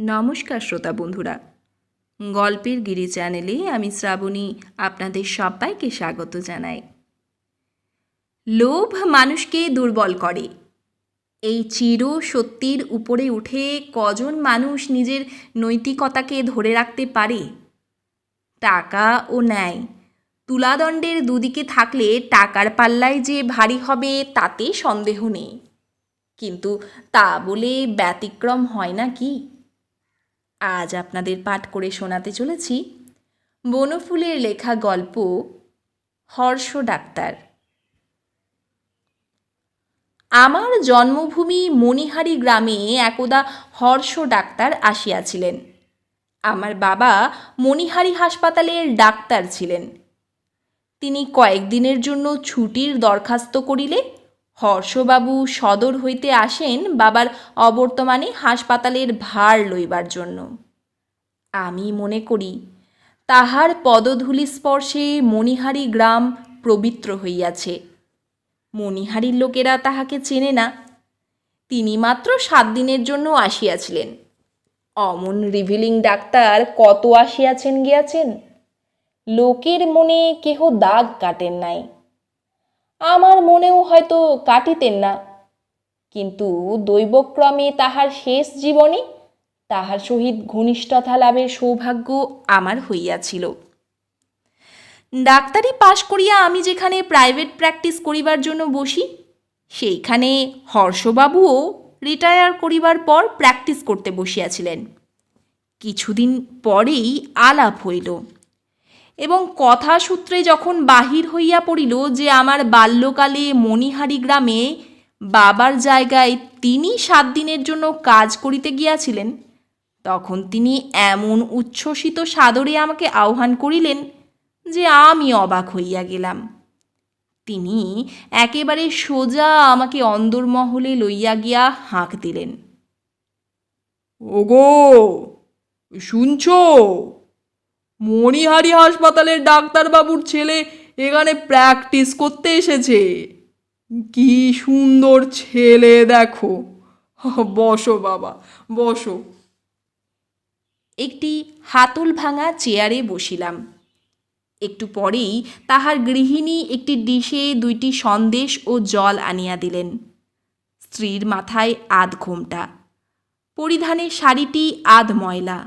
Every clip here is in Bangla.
নমস্কার শ্রোতা বন্ধুরা। গল্পের গিরি চ্যানেলে আমি শ্রাবণী আপনাদের সবাইকে স্বাগত জানাই। লোভ মানুষকে দুর্বল করে। এই চির সত্যির উপরে উঠে কজন মানুষ নিজের নৈতিকতাকে ধরে রাখতে পারে? টাকা ও ন্যায়। তুলাদণ্ডের দুদিকে থাকলে টাকার পাল্লায় যে ভারী হবে তাতে সন্দেহ নেই। কিন্তু তা বলে ব্যতিক্রম হয় না কি? আজ আপনাদের পাঠ করে শোনাতে চলেছি বনফুলের লেখা গল্প হর্ষ ডাক্তার। আমার জন্মভূমি মণিহারি গ্রামে একদা হর্ষ ডাক্তার আসিয়াছিলেন। আমার বাবা মণিহারি হাসপাতালের ডাক্তার ছিলেন। তিনি কয়েকদিনের জন্য ছুটির দরখাস্ত করিলে হর্ষবাবু সদর হইতে আসেন বাবার অবর্তমানে হাসপাতালের ভার লইবার জন্য। আমি মনে করি, তাহার পদধূলি স্পর্শে মণিহারি গ্রাম পবিত্র হইয়াছে। মণিহারির লোকেরা তাহাকে চেনে না। তিনি মাত্র সাত দিনের জন্য আসিয়াছিলেন। অমন রিভিলিং ডাক্তার কত আসিয়াছেন গিয়াছেন? লোকের মনে কেহ দাগ কাটেন নাই। আমার মনেও হয়তো কাটিতেন না। কিন্তু দৈবক্রমে তাহার শেষ জীবনে তাহার সহিত ঘনিষ্ঠতা লাভের সৌভাগ্য আমার হইয়াছিল। ডাক্তারি পাশ করিয়া আমি যেখানে প্রাইভেট প্র্যাকটিস করিবার জন্য বসি, সেইখানে হর্ষবাবুও রিটায়ার করিবার পর প্র্যাকটিস করতে বসিয়াছিলেন। কিছুদিন পরেই আলাপ হইল। এবং কথা সূত্রে যখন বাহির হইয়া পড়িল যে আমার বাল্যকালে মণিহারি গ্রামে বাবার জায়গায় তিনি সাত দিনের জন্য কাজ করিতে গিয়াছিলেন, তখন তিনি এমন উচ্ছ্বসিত সাদরে আমাকে আহ্বান করিলেন যে আমি অবাক হইয়া গেলাম। তিনি একেবারে সোজা আমাকে অন্দরমহলে লইয়া গিয়া হাঁক দিলেন। ওগো, শুনছো? মণিহারি হাসপাতালের ডাক্তারবাবুর ছেলে এখানে প্র্যাকটিস করতে এসেছে। কি সুন্দর ছেলে দেখো। বসো বাবা, বসো। একটি হাতল ভাঙা চেয়ারে বসিলাম। একটু পরেই তাহার গৃহিণী একটি ডিশে দুইটি সন্দেশ ও জল আনিয়া দিলেন। স্ত্রীর মাথায় আধ ঘোমটা পরিধানের শাড়িটি আধ ময়লা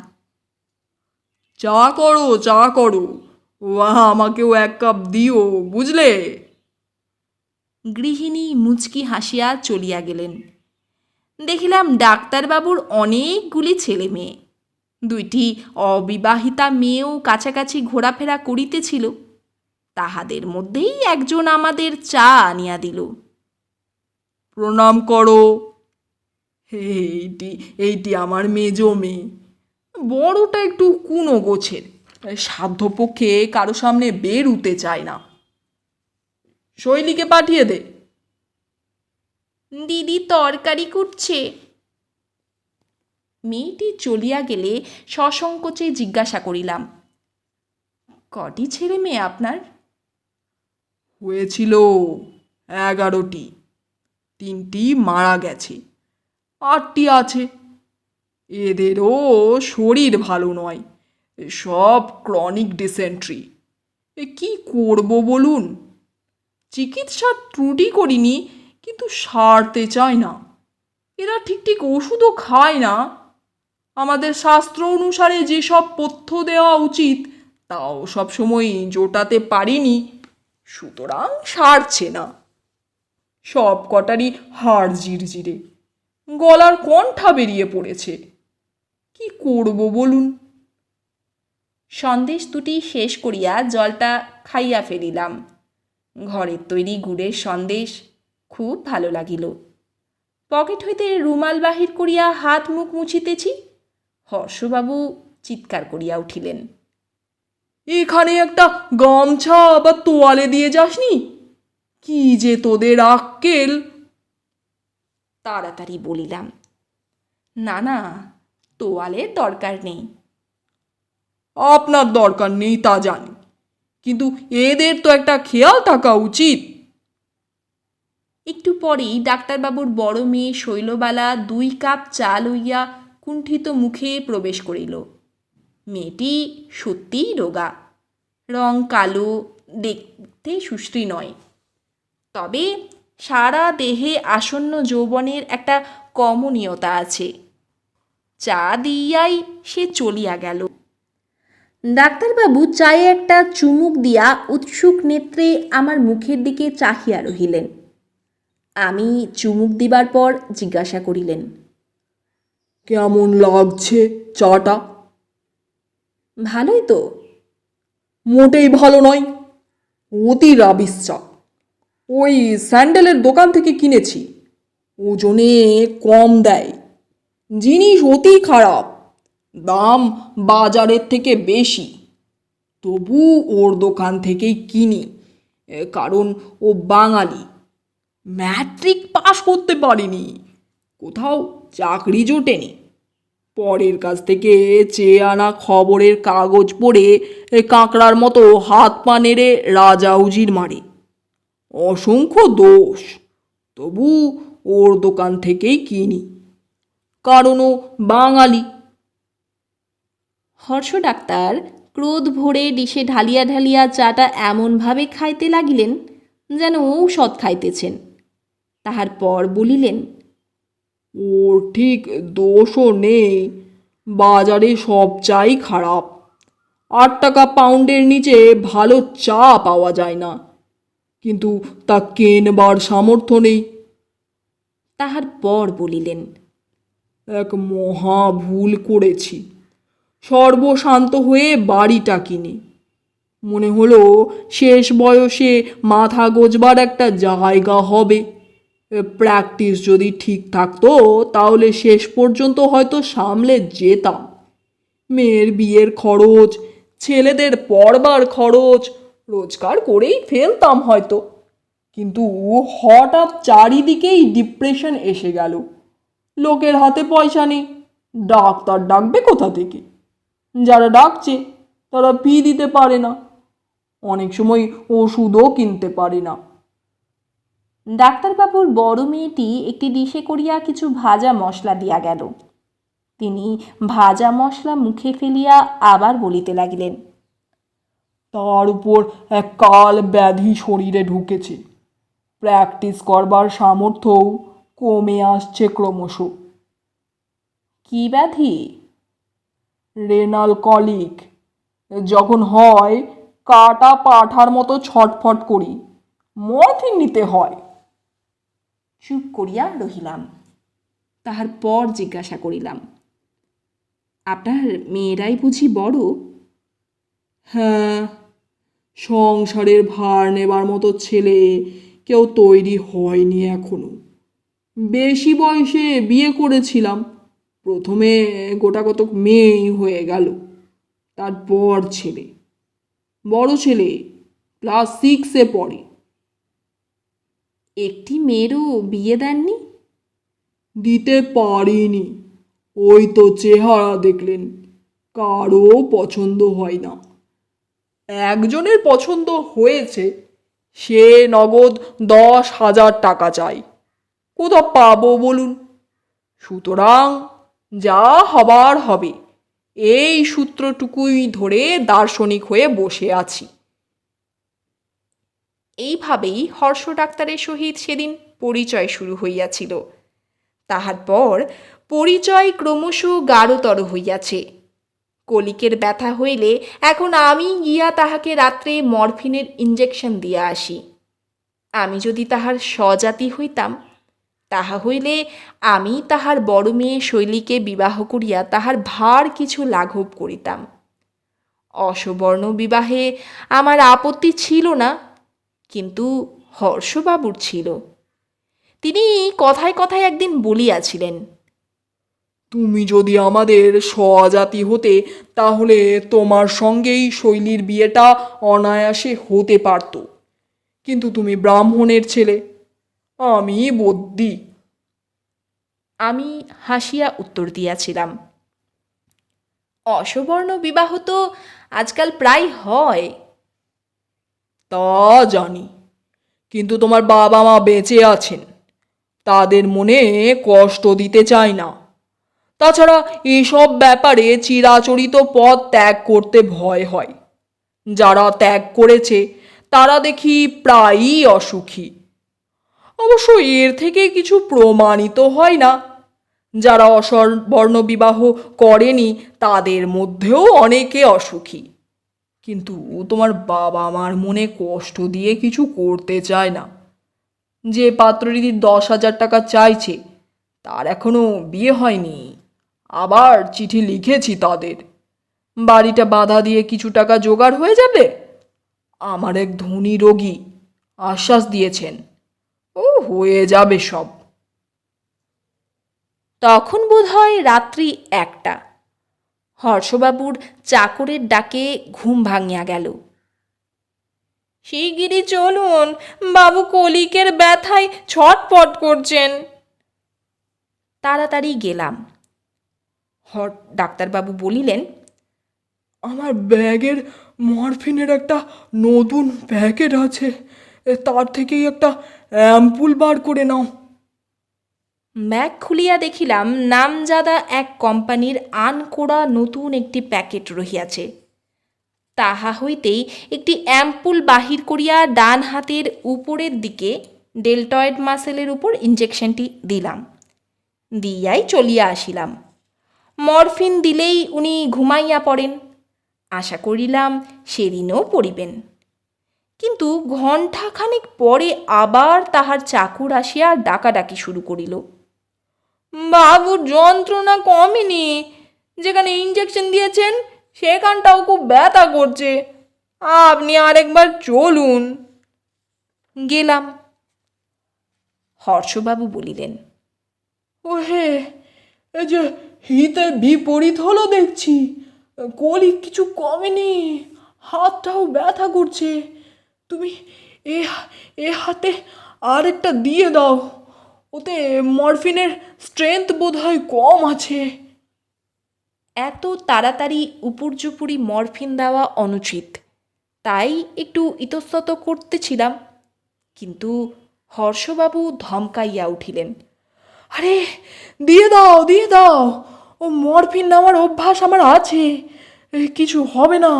চা করো চা করো। ওয়া আমাকেও এক কাপ দিও, বুঝলে? গৃহিণী মুচকি হাসিয়া চলিয়া গেলেন। দেখিলাম ডাক্তারবাবুর অনেকগুলি ছেলে মেয়ে। দুইটি অবিবাহিতা মেয়েও কাছাকাছি ঘোরাফেরা করিতেছিল। তাহাদের মধ্যেই একজন আমাদের চা আনিয়া দিল। প্রণাম করো। এইটি এইটি আমার মেজো মেয়ে। বড়টা একটু কুনো গোছের। সাধ্যপক্ষে কারও সামনে বেরুতে চায় না। শৈলীকে পাঠিয়ে দে। দিদি তরকারি কুটছে মেয়েটি চলিয়া গেলে সসংকোচে জিজ্ঞাসা করিলাম কটি ছেলে মেয়ে আপনার? হয়েছিল এগারোটি। তিনটি মারা গেছে। আটটি আছে। এদেরও শরীর ভালো নয়। সব ক্রনিক ডিসেন্ট্রি এ কি করব বলুন? চিকিৎসার ত্রুটি করিনি, কিন্তু সারতে চায় না। এরা ঠিক ঠিক ওষুধও খায় না। আমাদের শাস্ত্র অনুসারে যেসব পথ্য দেওয়া উচিত, তাও সবসময় জোটাতে পারিনি। সুতরাং সারছে না। সব কটারই হাড় জিরজিরে। গলার কণ্ঠা বেরিয়ে পড়েছে। কি করব বলুন? সন্দেশ দুটি শেষ করিয়া জলটা খাইয়া ফেলিলাম। ঘরের তৈরি গুড়ের সন্দেশ খুব ভালো লাগিল। পকেট হইতে রুমাল বাহির করিয়া হাত মুখ মুছিতেছি, হর্ষবাবু চিৎকার করিয়া উঠিলেন। এখানে একটা গামছা বা তোয়ালে দিয়ে যাসনি? কি যে তোদের আক্কেল? তাড়াতাড়ি বলিলাম, না না তোয়ালের দরকার নেই। আপনার দরকার নেই তা জানি কিন্তু এদের তো একটা খেয়াল থাকা উচিত। একটু পরেই ডাক্তারবাবুর বড় মেয়ে শৈলবালা দুই কাপ চা লইয়া কুণ্ঠিত মুখে প্রবেশ করিল। মেয়েটি সত্যিই রোগা রং কালো দেখতে সুশ্রী নয়। তবে সারা দেহে আসন্ন যৌবনের একটা কমনীয়তা আছে। চা দিয়াই সে চলিয়া গেল। ডাক্তারবাবু চায়ে একটা চুমুক দিয়া উৎসুক নেত্রে আমার মুখের দিকে চাহিয়া রহিলেন। আমি চুমুক দিবার পর জিজ্ঞাসা করিলেন কেমন লাগছে চাটা? ভালোই তো। মোটেই ভালো নয় অতি রাবিস চা ওই স্যান্ডেলের দোকান থেকে কিনেছি ওজনে কম দেয়। জিনিস অতি খারাপ, দাম বাজারের থেকে বেশি। তবু ওর দোকান থেকেই কিনি কারণ ও বাঙালি। ম্যাট্রিক পাশ করতে পারিনি, কোথাও চাকরি জোটেনি। পরের কাছ থেকে চেয়ে আনা খবরের কাগজ পড়ে কাঁকড়ার মতো হাত পা নেড়ে রাজা উজির মারে। অসংখ্য দোষ, তবু ওর দোকান থেকেই কিনি। কারণ ও বাঙালি। হর্ষ ডাক্তার ক্রোধ ভরে ডিশে ঢালিয়া ঢালিয়া চাটা এমনভাবে খাইতে লাগিলেন যেন ঔষধ খাইতেছেন। তাহার পর বলিলেন, ওর ঠিক দোষও নেই। বাজারে সব চাই খারাপ। আট টাকা পাউন্ডের নিচে ভালো চা পাওয়া যায় না। কিন্তু তা কেনবার সামর্থ্য নেই? তাহার পর বলিলেন এক মহা ভুল করেছি। সর্বশান্ত হয়ে বাড়িটা কিনি। মনে হলো শেষ বয়সে মাথা গোজবার একটা জায়গা হবে। প্র্যাকটিস যদি ঠিক থাকতো তাহলে শেষ পর্যন্ত হয়তো সামলে যেতাম। মেয়ের বিয়ের খরচ, ছেলেদের পড়বার খরচ রোজগার করেই ফেলতাম হয়তো। কিন্তু হঠাৎ চারিদিকেই ডিপ্রেশন এসে গেল। লোকের হাতে পয়সা নেই। ডাক্তার ডাকবে কোথা থেকে? যারা ডাকছে তারা ফি দিতে পারে না। অনেক সময় ওষুধও কিনতে পারে না। ডাক্তারবাবুর বড় মেয়েটি একটি ডিশে করিয়া কিছু ভাজা মশলা দিয়া গেল। তিনি ভাজা মশলা মুখে ফেলিয়া আবার বলিতে লাগিলেন তার উপর এক কাল ব্যাধি শরীরে ঢুকেছে। প্র্যাকটিস করবার সামর্থ্যও কমে আসছে ক্রমশ। কি ব্যাধি? রেনাল কলিক, যখন হয়, কাটা পাঠার মতো ছটফট করি মরফিন নিতে হয়। চুপ করিয়া রহিলাম তাহার পর জিজ্ঞাসা করিলাম, আপনার মেয়েরাই বুঝি বড়? হ্যাঁ সংসারের ভার নেবার মতো ছেলে কেউ তৈরি হয়নি এখনও। বেশি বয়সে বিয়ে করেছিলাম। প্রথমে গোটা কতক মেয়েই হয়ে গেল। তারপর ছেলে। বড় ছেলে, ক্লাস সিক্সে পড়ে। একটি মেয়েরও বিয়ে দেননি? দিতে পারিনি। ওই তো চেহারা দেখলেন। কারও পছন্দ হয় না। একজনের পছন্দ হয়েছে, সে নগদ দশ হাজার টাকা চাই। কোথাও পাবো বলুন? সুতরাং যা হবার হবে, এই সূত্রটুকুই ধরে দার্শনিক হয়ে বসে আছি। এইভাবেই হর্ষ ডাক্তারের সহিত সেদিন পরিচয় শুরু হইয়াছিল। তাহার পর পরিচয় ক্রমশ গাঢ়তর হইয়াছে। কলিকের ব্যথা হইলে এখন আমি গিয়া তাহাকে রাত্রে মরফিনের ইঞ্জেকশন দিয়া আসি। আমি যদি তাহার স্বজাতি হইতাম তাহা হইলে আমি তাহার বড় মেয়ে শৈলীকে বিবাহ করিয়া তাহার ভার কিছু লাঘব করিতাম। অসবর্ণ বিবাহে আমার আপত্তি ছিল না, কিন্তু হর্ষবাবুর ছিল। তিনি কথায় কথায় একদিন বলিয়াছিলেন, তুমি যদি আমাদের স্বজাতি হতে, তাহলে তোমার সঙ্গেই শৈলীর বিয়েটা অনায়াসে হতে পারত। কিন্তু তুমি ব্রাহ্মণের ছেলে আমি বদ্যি আমি হাসিয়া উত্তর দিয়াছিলাম। অসবর্ণ বিবাহ তো আজকাল প্রায় হয়। তা জানি কিন্তু তোমার বাবা মা বেঁচে আছেন। তাদের মনে কষ্ট দিতে চাই না। তাছাড়া এসব ব্যাপারে চিরাচরিত পথ ত্যাগ করতে ভয় হয়। যারা ত্যাগ করেছে তারা দেখি প্রায়ই অসুখী। অবশ্য এর থেকে কিছু প্রমাণিত হয় না। যারা অসবর্ণ বিবাহ করেনি, তাদের মধ্যেও অনেকে অসুখী। কিন্তু তোমার বাবা মার মনে কষ্ট দিয়ে কিছু করতে চায় না। যে পাত্রীর দশ হাজার টাকা চাইছে, তার এখনও বিয়ে হয়নি। আবার চিঠি লিখেছি তাদের। বাড়িটা বাধা দিয়ে কিছু টাকা জোগাড় হয়ে যাবে? আমার এক ধনী রোগী আশ্বাস দিয়েছেন। ও হয়ে যাবে সব। তখন বোধ হয় রাত্রি একটা। হর্ষবাবুর চাকরের ডাকে ঘুম ভাঙিয়া গেল। শিগগিরই চলুন বাবু কলিকের ব্যথায় ছটপট করছেন। তাড়াতাড়ি গেলাম। হট ডাক্তারবাবু বলিলেন আমার ব্যাগের মরফিনের একটা নতুন প্যাকেট আছে। তার থেকেই একটা অ্যাম্পুল বার করে নাও। ব্যাগ খুলিয়া দেখিলাম, নামজাদা এক কোম্পানির আনকোড়া নতুন একটি প্যাকেট রহিয়াছে। তাহা হইতেই একটি অ্যাম্পুল বাহির করিয়া ডান হাতের উপরের দিকে ডেলটয়েড মাসেলের উপর ইঞ্জেকশনটি দিলাম। দিয়াই চলিয়া আসিলাম। মরফিন দিলেই উনি ঘুমাইয়া পড়েন। আশা করিলাম সেদিনও পড়িবেন। কিন্তু ঘণ্টাখানেক পরে আবার তাহার চাকুর আসিয়া ডাকাডাকি শুরু করিল। বাবুর যন্ত্রণা কমেনি? যেখানে ইঞ্জেকশন দিয়েছেন, সেখানটাও খুব ব্যথা করছে। আপনি আরেকবার চলুন। গেলাম। হর্ষবাবু বলিলেন ও হে এই যে হিতে বিপরীত হলো দেখছি। কলি কিছু কমেনি। হাতটাও ব্যথা করছে। তুমি এ এ হাতে আর একটা দিয়ে দাও। ওতে মরফিনের স্ট্রেংথ বোধ হয় কম আছে। এত তাড়াতাড়ি উপর্যুপুরি মরফিন দেওয়া অনুচিত। তাই একটু ইতস্তত করতেছিলাম। কিন্তু হর্ষবাবু ধমকাইয়া উঠিলেন আরে দিয়ে দাও দিয়ে দাও। ও মরফিন নেওয়ার অভ্যাস আমার আছে। কিছু হবে না।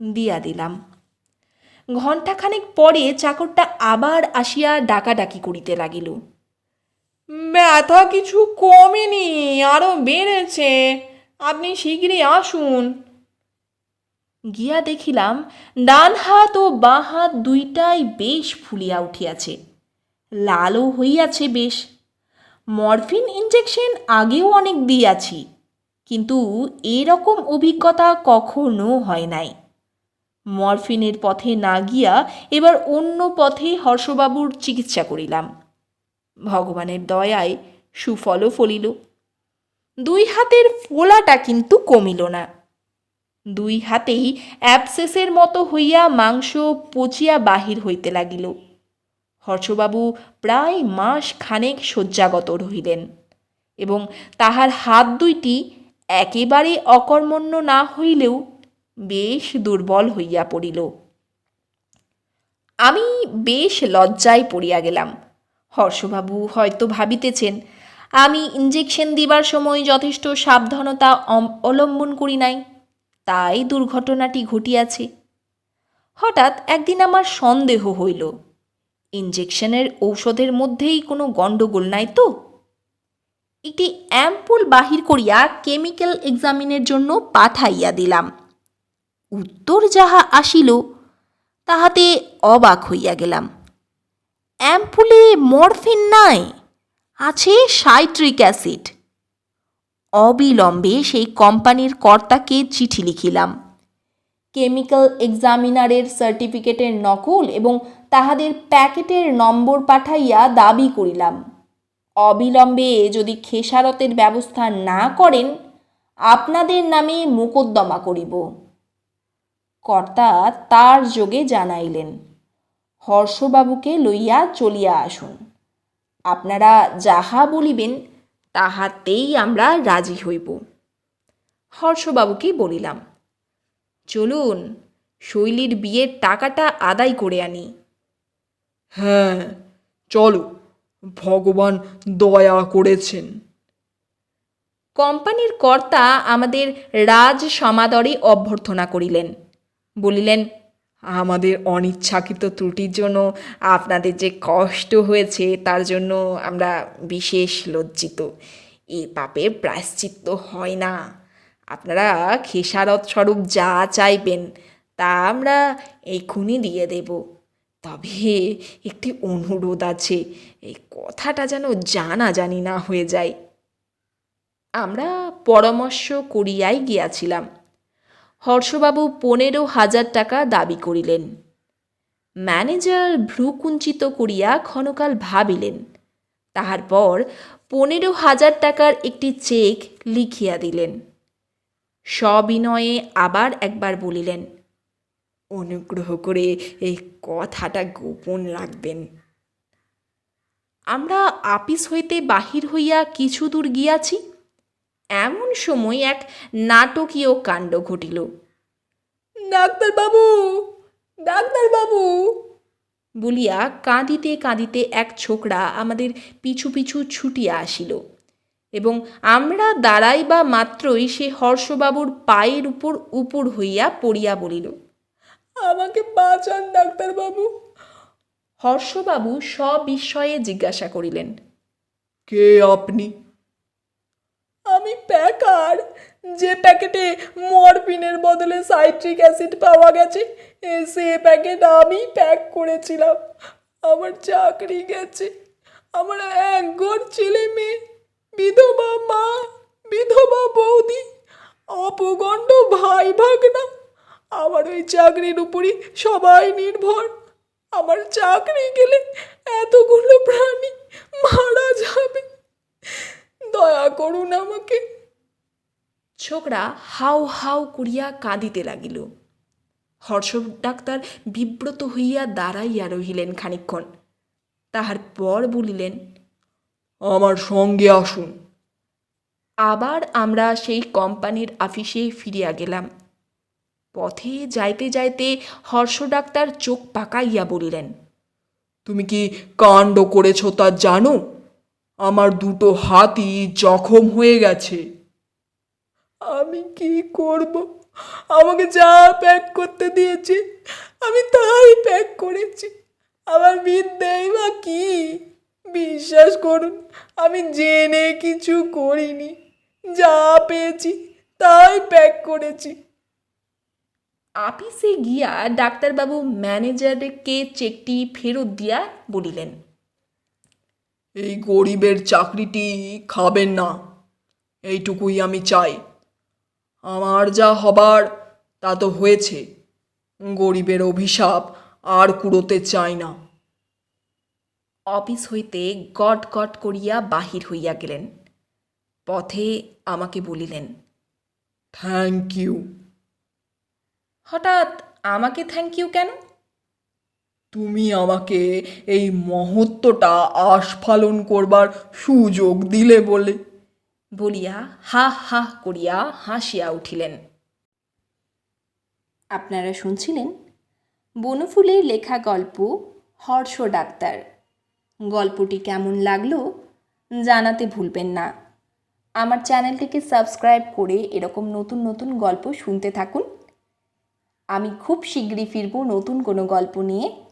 দিয়া দিলাম। ঘণ্টাখানেক পরে চাকরটা আবার আসিয়া ডাকাডাকি করিতে লাগিল। ব্যথা কিছু কমেনি আরও বেড়েছে, আপনি শীঘ্রই আসুন। গিয়া দেখিলাম ডান হাত ও বাঁ হাত দুইটাই বেশ ফুলিয়া উঠিয়াছে, লালও হইয়াছে বেশ। মরফিন ইঞ্জেকশন আগেও অনেক দিয়াছি, কিন্তু এরকম অভিজ্ঞতা কখনো হয় নাই। মরফিনের পথে না গিয়া এবার অন্য পথে হর্ষবাবুর চিকিৎসা করিলাম। ভগবানের দয়ায় সুফলও ফলিল। দুই হাতের ফোলাটা কিন্তু কমিল না। দুই হাতেই অ্যাপসেসের মতো হইয়া মাংস পচিয়া বাহির হইতে লাগিল। হর্ষবাবু প্রায় মাস খানেক শয্যাগত রহিলেন এবং তাহার হাত দুইটি একেবারে অকর্মণ্য না হইলেও বেশ দুর্বল হইয়া পড়িল। আমি বেশ লজ্জায় পড়িয়া গেলাম। হর্ষবাবু হয়তো ভাবিতেছেন, আমি ইঞ্জেকশন দিবার সময় যথেষ্ট সাবধানতা অবলম্বন করি নাই। তাই দুর্ঘটনাটি ঘটিয়াছে। হঠাৎ একদিন আমার সন্দেহ হইল ইঞ্জেকশনের ঔষধের মধ্যেই কোনো গণ্ডগোল নাই তো? একটি অ্যাম্পুল বাহির করিয়া কেমিক্যাল এক্সামিনের জন্য পাঠাইয়া দিলাম। উত্তর যাহা আসিল, তাহাতে অবাক হইয়া গেলাম। অ্যাম্পুলে মরফিন নাই, আছে সাইট্রিক অ্যাসিড। অবিলম্বে সেই কোম্পানির কর্তাকে চিঠি লিখিলাম। কেমিক্যাল এক্সামিনারের সার্টিফিকেটের নকল এবং তাহাদের প্যাকেটের নম্বর পাঠাইয়া দাবি করিলাম। অবিলম্বে যদি খেসারতের ব্যবস্থা না করেন, আপনাদের নামে মোকদ্দমা করিব। কর্তা তার যোগে জানাইলেন হর্ষবাবুকে লইয়া চলিয়া আসুন। আপনারা যাহা বলিবেন তাহাতেই আমরা রাজি হইব। হর্ষবাবুকে বলিলাম চলুন শৈলীর বিয়ের টাকাটা আদায় করে আনি। হ্যাঁ চলো ভগবান দয়া করেছেন। কোম্পানির কর্তা আমাদের রাজ সমাদরে অভ্যর্থনা করিলেন। বলিলেন, আমাদের অনিচ্ছাকৃত ত্রুটির জন্য আপনাদের যে কষ্ট হয়েছে, তার জন্য আমরা বিশেষ লজ্জিত। এ পাপের প্রায়শ্চিত্ত হয় না। আপনারা খেসারত স্বরূপ যা চাইবেন, তা আমরা এক্ষুনি দিয়ে দেব। তবে একটি অনুরোধ আছে, এই কথাটা যেন জানা জানি না হয়ে যায়। আমরা পরামর্শ করিয়াই গিয়াছিলাম। হর্ষবাবু পনেরো হাজার টাকা দাবি করিলেন। ম্যানেজার ভ্রুকুঞ্চিত করিয়া ক্ষণকাল ভাবিলেন। তাহার পর পনেরো হাজার টাকার একটি চেক লিখিয়া দিলেন। সবিনয়ে আবার একবার বলিলেন, অনুগ্রহ করে এই কথাটা গোপন রাখবেন। আমরা আপিস হইতে বাহির হইয়া কিছু দূর গিয়াছি? এমন সময় এক নাটকীয় কাণ্ড ঘটিল। ডাক্তারবাবু ডাক্তারবাবু! বলিয়া কাঁদিতে কাঁদিতে এক ছোকরা আমাদের পিছু পিছু ছুটিয়া আসিল এবং আমরা দাঁড়াইবা মাত্রই সে হর্ষবাবুর পায়ের উপর উপর হইয়া পড়িয়া বলিল আমাকে বাঁচান ডাক্তারবাবু। হর্ষবাবু সবিস্ময়ে জিজ্ঞাসা করিলেন কে আপনি? আমি প্যাকার। যে প্যাকেটে মরফিনের বদলে সাইট্রিক অ্যাসিড পাওয়া গেছে, সে প্যাকেট আমি প্যাক করেছিলাম। আমার চাকরি গেছে। আমার এক ঘর ছেলে মেয়ে, বিধবা মা, বিধবা বৌদি, অপগণ্ড ভাই ভাগনা। আমার ওই চাকরির উপরই সবাই নির্ভর। আমার চাকরি গেলে এতগুলো প্রাণী মারা যাবে। দয়া করুন আমাকে। ছোকরা হাউ হাউ করিয়া কাঁদিতে লাগিল। হর্ষ ডাক্তার বিব্রত হইয়া দাঁড়াইয়া রহিলেন খানিক্ষণ তাহার পর বলিলেন আমার সঙ্গে আসুন। আবার আমরা সেই কোম্পানির আফিসে ফিরিয়া গেলাম। পথে যাইতে যাইতে হর্ষ ডাক্তার চোখ পাকাইয়া বলিলেন তুমি কি কাণ্ড করেছ তা জানো? আমার দুটো হাতই জখম হয়ে গেছে। আমি কি করব? আমাকে যা প্যাক করতে দিয়েছে, আমি তাই প্যাক করেছি। আমার বিদ্যেই বা কি? বিশ্বাস করুন, আমি জেনে কিছু করিনি। যা পেয়েছি, তাই প্যাক করেছি। আপিসে গিয়া ডাক্তারবাবু ম্যানেজারকে চেকটি ফেরত দিয়া বলিলেন। এই গরিবের চাকরিটি খাবেন না। এইটুকুই আমি চাই। আমার যা হবার তা তো হয়েছে। গরিবের অভিশাপ আর কুড়োতে চাই না। অফিস হইতে গট গট করিয়া বাহির হইয়া গেলেন। পথে আমাকে বলিলেন থ্যাংক ইউ হঠাৎ আমাকে থ্যাংক ইউ কেন? তুমি আমাকে এই মহত্বটা আস্ফালন করবার সুযোগ দিলে বলে। বলিয়া হা হা করিয়া হাসিয়া উঠিলেন। আপনারা শুনছিলেন বনফুলের লেখা গল্প হর্ষ ডাক্তার। গল্পটি কেমন লাগল জানাতে ভুলবেন না। আমার চ্যানেলটিকে সাবস্ক্রাইব করে এরকম নতুন নতুন গল্প শুনতে থাকুন। আমি খুব শীঘ্রই ফিরব নতুন কোনো গল্প নিয়ে।